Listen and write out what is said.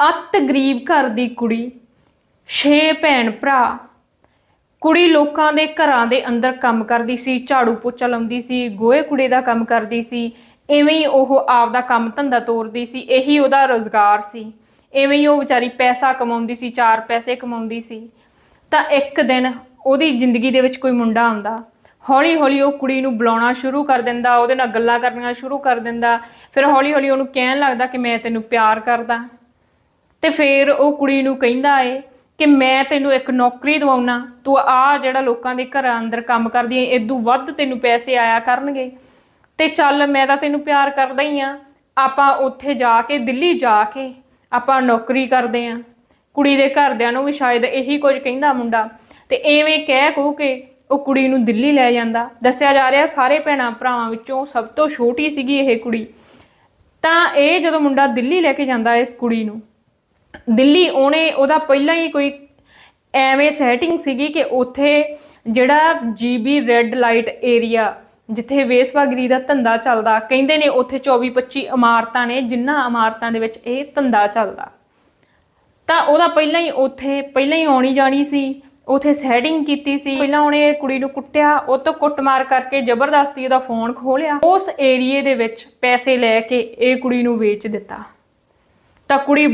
ਅਤ ਗਰੀਬ ਘਰ ਦੀ ਕੁੜੀ, ਛੇ ਭੈਣ ਭਰਾ। ਕੁੜੀ ਲੋਕਾਂ ਦੇ ਘਰਾਂ ਦੇ ਅੰਦਰ ਕੰਮ ਕਰਦੀ ਸੀ, ਝਾੜੂ ਪੋਚਾ ਲਾਉਂਦੀ ਸੀ, ਗੋਹੇ ਕੂੜੇ ਦਾ ਕੰਮ ਕਰਦੀ ਸੀ, ਐਵੇਂ ਹੀ ਉਹ ਆਪਦਾ ਕੰਮ ਧੰਦਾ ਤੋਰਦੀ ਸੀ, ਇਹੀ ਉਹਦਾ ਰੋਜ਼ਗਾਰ ਸੀ। ਐਵੇਂ ਹੀ ਉਹ ਵਿਚਾਰੀ ਪੈਸਾ ਕਮਾਉਂਦੀ ਸੀ, ਚਾਰ ਪੈਸੇ ਕਮਾਉਂਦੀ ਸੀ। ਤਾਂ ਇੱਕ ਦਿਨ ਉਹਦੀ ਜ਼ਿੰਦਗੀ ਦੇ ਵਿੱਚ ਕੋਈ ਮੁੰਡਾ ਆਉਂਦਾ। ਹੌਲੀ ਹੌਲੀ ਉਹ ਕੁੜੀ ਨੂੰ ਬੁਲਾਉਣਾ ਸ਼ੁਰੂ ਕਰ ਦਿੰਦਾ, ਉਹਦੇ ਨਾਲ ਗੱਲਾਂ ਕਰਨੀਆਂ ਸ਼ੁਰੂ ਕਰ ਦਿੰਦਾ। ਫਿਰ ਹੌਲੀ ਹੌਲੀ ਉਹਨੂੰ ਕਹਿਣ ਲੱਗਦਾ ਕਿ ਮੈਂ ਤੈਨੂੰ ਪਿਆਰ ਕਰਦਾ। ਤੇ ਫਿਰ ਉਹ ਕੁੜੀ ਨੂੰ ਕਹਿੰਦਾ ਏ ਕਿ ਮੈਂ ਤੈਨੂੰ ਇੱਕ ਨੌਕਰੀ ਦਵਾਉਣਾ, ਤੂੰ ਆ ਜਿਹੜਾ ਲੋਕਾਂ ਦੇ ਘਰਾਂ ਅੰਦਰ ਕੰਮ ਕਰਦੀ ਏ ਇਦੋਂ ਵੱਧ ਤੈਨੂੰ ਪੈਸੇ ਆਇਆ ਕਰਨਗੇ। ਤੇ ਚੱਲ ਮੈਂ ਤਾਂ ਤੈਨੂੰ ਪਿਆਰ ਕਰਦਾ ਹੀ ਆ, ਆਪਾਂ ਉੱਥੇ ਜਾ ਕੇ, ਦਿੱਲੀ ਜਾ ਕੇ ਆਪਾਂ ਨੌਕਰੀ ਕਰਦੇ ਆ। ਕੁੜੀ ਦੇ ਘਰਦਿਆਂ ਨੂੰ ਵੀ ਸ਼ਾਇਦ ਇਹੀ ਕੁਝ ਕਹਿੰਦਾ ਮੁੰਡਾ ਤੇ ਐਵੇਂ ਕਹਿ ਕਹੂ ਕੇ ਉਹ ਕੁੜੀ ਨੂੰ ਦਿੱਲੀ ਲੈ ਜਾਂਦਾ। ਦੱਸਿਆ ਜਾ ਰਿਹਾ ਸਾਰੇ ਭੈਣਾਂ ਭਰਾਵਾਂ ਵਿੱਚੋਂ ਸਭ ਤੋਂ ਛੋਟੀ ਸੀਗੀ ਇਹ ਕੁੜੀ। ਤਾਂ ਇਹ ਜਦੋਂ ਮੁੰਡਾ ਦਿੱਲੀ ਲੈ ਕੇ ਜਾਂਦਾ ਇਸ ਕੁੜੀ ਨੂੰ ਦਿੱਲੀ ਉਹਨੇ ਉਹਦਾ ਪਹਿਲਾਂ ਹੀ ਕੋਈ ਐਵੇਂ ਸੈਟਿੰਗ ਸੀਗੀ ਕਿ ਉੱਥੇ ਜਿਹੜਾ ਜੀਬੀ ਰੈੱਡ ਲਾਈਟ ਏਰੀਆ ਜਿੱਥੇ ਵੇਸਵਾਗਰੀ ਦਾ ਧੰਦਾ ਚੱਲਦਾ, ਕਹਿੰਦੇ ਨੇ ਉੱਥੇ 24 25 ਇਮਾਰਤਾਂ ਨੇ ਜਿਨ੍ਹਾਂ ਇਮਾਰਤਾਂ ਦੇ ਵਿੱਚ ਇਹ ਧੰਦਾ ਚੱਲਦਾ। ਤਾਂ ਉਹਦਾ ਪਹਿਲਾਂ ਹੀ ਉੱਥੇ, ਪਹਿਲਾਂ ਹੀ ਆਉਣੀ ਜਾਣੀ ਸੀ, ਉਥੇ ਸੈਟਿੰਗ ਕੀਤੀ ਸੀ। ਪਹਿਲਾਂ ਉਹਨੇ ਕੁੜੀ ਨੂੰ ਕੁੱਟਿਆ, ਉਹ ਤੋਂ ਕੁੱਟਮਾਰ ਕਰਕੇ ਜ਼ਬਰਦਸਤੀ ਉਹਦਾ ਫੋਨ ਖੋਲਿਆ ਉਸ ਏਰੀਏ ਦੇ ਵਿੱਚ ਪੈਸੇ ਲੈ ਕੇ ਇਹ ਕੁੜੀ ਨੂੰ ਵੇਚ ਦਿੱਤਾ। ਤਾਂ ਕੁੜੀ